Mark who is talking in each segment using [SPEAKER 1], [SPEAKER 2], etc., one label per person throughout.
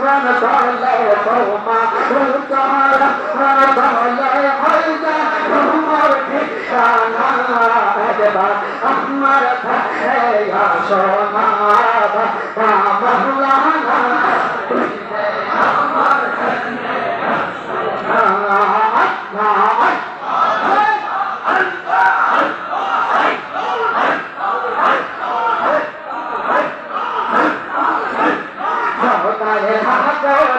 [SPEAKER 1] ونتولى قوما وتعالى ونتولى عيدا عمر كشانا أدبا أحمر فحيا شمابا يا مولانا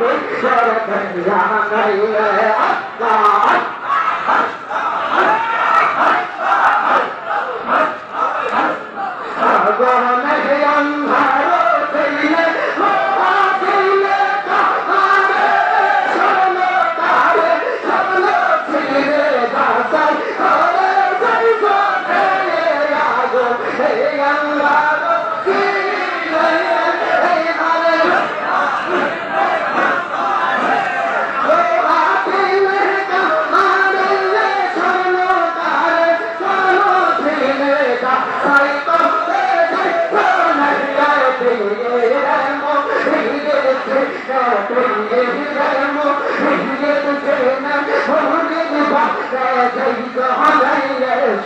[SPEAKER 1] ईश्वर कल्याण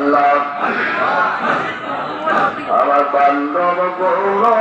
[SPEAKER 2] আল্লাহ। আমার বান্ধব গৌরব